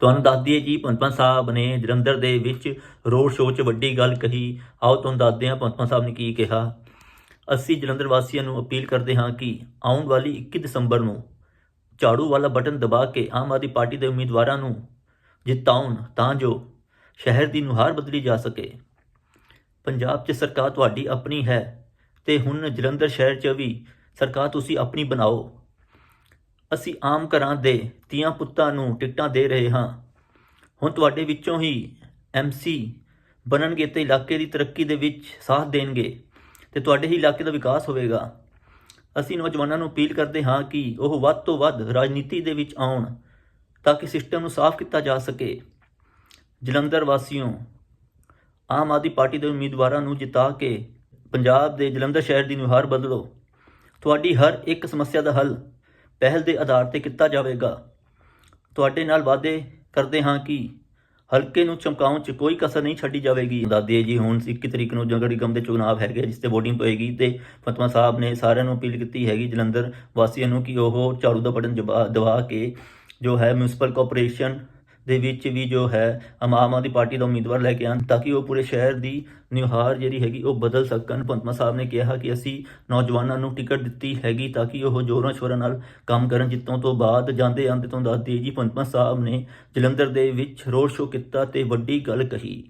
ਤੁਹਾਨੂੰ ਦੱਸ ਦਈਏ ਜੀ ਪੰਤਪਨ ਸਾਹਿਬ ਨੇ ਜਲੰਧਰ ਦੇ ਵਿੱਚ ਰੋਡ ਸ਼ੋਅ 'ਚ ਵੱਡੀ ਗੱਲ ਕਹੀ। ਆਓ ਤੁਹਾਨੂੰ ਦੱਸਦੇ ਹਾਂ ਪੰਤਪਨ ਸਾਹਿਬ ਨੇ ਕੀ ਕਿਹਾ। ਅਸੀਂ ਜਲੰਧਰ ਵਾਸੀਆਂ ਨੂੰ ਅਪੀਲ ਕਰਦੇ ਹਾਂ ਕਿ ਆਉਣ ਵਾਲੀ 21 ਦਸੰਬਰ ਨੂੰ ਝਾੜੂ ਵਾਲਾ ਬਟਨ ਦਬਾ ਕੇ ਆਮ ਆਦਮੀ ਪਾਰਟੀ ਦੇ ਉਮੀਦਵਾਰਾਂ ਨੂੰ ਜਿਤਾਉਣ, ਤਾਂ ਜੋ ਸ਼ਹਿਰ ਦੀ ਨੁਹਾਰ ਬਦਲੀ ਜਾ ਸਕੇ। ਪੰਜਾਬ 'ਚ ਸਰਕਾਰ ਤੁਹਾਡੀ ਆਪਣੀ ਹੈ ਤੇ ਹੁਣ ਜਲੰਧਰ ਸ਼ਹਿਰ 'ਚ ਵੀ ਸਰਕਾਰ ਤੁਸੀਂ ਆਪਣੀ ਬਣਾਓ। ਅਸੀਂ ਆਮ ਘਰਾਂ ਦੇ ਤੀਆਂ ਪੁੱਤਾਂ ਨੂੰ ਟਿਕਟਾਂ ਦੇ ਰਹੇ ਹਾਂ। ਹੁਣ ਤੁਹਾਡੇ ਵਿੱਚੋਂ ਹੀ ਐਮਸੀ ਬਣਨਗੇ ਤੇ ਇਲਾਕੇ ਦੀ ਤਰੱਕੀ ਦੇ ਵਿੱਚ ਸਾਥ ਦੇਣਗੇ ਤੇ ਤੁਹਾਡੇ ਹੀ ਇਲਾਕੇ ਦਾ ਵਿਕਾਸ ਹੋਵੇਗਾ। ਅਸੀਂ ਨੌਜਵਾਨਾਂ ਨੂੰ ਅਪੀਲ ਕਰਦੇ ਹਾਂ ਕਿ ਉਹ ਵੱਧ ਤੋਂ ਵੱਧ ਰਾਜਨੀਤੀ ਦੇ ਵਿੱਚ ਆਉਣ ਤਾਂ ਕਿ ਸਿਸਟਮ ਨੂੰ ਸਾਫ਼ ਕੀਤਾ ਜਾ ਸਕੇ। ਜਲੰਧਰ ਵਾਸੀਓ, ਆਮ ਆਦਮੀ ਪਾਰਟੀ ਦੇ ਉਮੀਦਵਾਰਾਂ ਨੂੰ ਜਿਤਾ ਕੇ ਪੰਜਾਬ ਦੇ ਜਲੰਧਰ ਸ਼ਹਿਰ ਦੀ ਨੁਹਾਰ ਬਦਲੋ। ਤੁਹਾਡੀ ਹਰ ਇੱਕ ਸਮੱਸਿਆ ਦਾ ਹੱਲ ਪਹਿਲ ਦੇ ਆਧਾਰ ਤੇ ਕੀਤਾ ਜਾਵੇਗਾ। ਤੁਹਾਡੇ ਨਾਲ ਵਾਅਦੇ ਕਰਦੇ ਹਾਂ ਕਿ ਹਲਕੇ ਨੂੰ ਚਮਕਾਉਣ 'ਚ ਕੋਈ ਕਸਰ ਨਹੀਂ ਛੱਡੀ ਜਾਵੇਗੀ। ਦਾਦੀ ਜੀ ਹੁਣ 21 ਤਰੀਕ ਨੂੰ ਨਗਰ ਨਿਗਮ ਦੇ ਚੁਣਾਵ ਹੈਗੇ ਜਿਸ ਤੇ VOTING ਪਏਗੀ ਤੇ ਫਤਵਾ ਸਾਹਿਬ ਨੇ ਸਾਰਿਆਂ ਨੂੰ ਅਪੀਲ ਕੀਤੀ ਹੈਗੀ ਜਲੰਧਰ ਵਾਸੀਆਂ ਨੂੰ ਕਿ ਉਹ ਝਾੜੂ ਦਾ ਬਟਨ ਜਵਾ- ਦਬਾ ਕੇ ਜੋ ਹੈ ਮਿਊਨਿਸਪਲ ਕਾਰਪੋਰੇਸ਼ਨ ਦੇ ਵਿੱਚ ਵੀ ਜੋ ਹੈ, ਆਮ ਆਦਮੀ ਪਾਰਟੀ ਦਾ ਉਮੀਦਵਾਰ ਲੈ ਕੇ ਆਉਣ ਤਾਂ ਕਿ ਉਹ ਪੂਰੇ ਸ਼ਹਿਰ ਦੀ ਨਿਹਾਰ ਜਿਹੜੀ ਹੈਗੀ ਉਹ ਬਦਲ ਸਕਣ। ਪੰਤਮਾ ਸਾਹਿਬ ਨੇ ਕਿਹਾ ਕਿ ਅਸੀਂ ਨੌਜਵਾਨਾਂ ਨੂੰ ਟਿਕਟ ਦਿੱਤੀ ਹੈਗੀ ਤਾਂ ਕਿ ਉਹ ਜੋਰਾਂ ਸ਼ੋਰਾਂ ਨਾਲ ਕੰਮ ਕਰਨ। ਜਿੱਤੋਂ ਤੋਂ ਬਾਅਦ ਜਾਂਦੇ ਆਂਦੇ ਤੋਂ ਦੱਸਦੀ ਜੀ ਪੰਤਮਾ ਸਾਹਿਬ ਨੇ ਜਲੰਧਰ ਦੇ ਵਿੱਚ ਰੋਡ ਸ਼ੋਅ ਕੀਤਾ ਤੇ ਵੱਡੀ ਗੱਲ ਕਹੀ।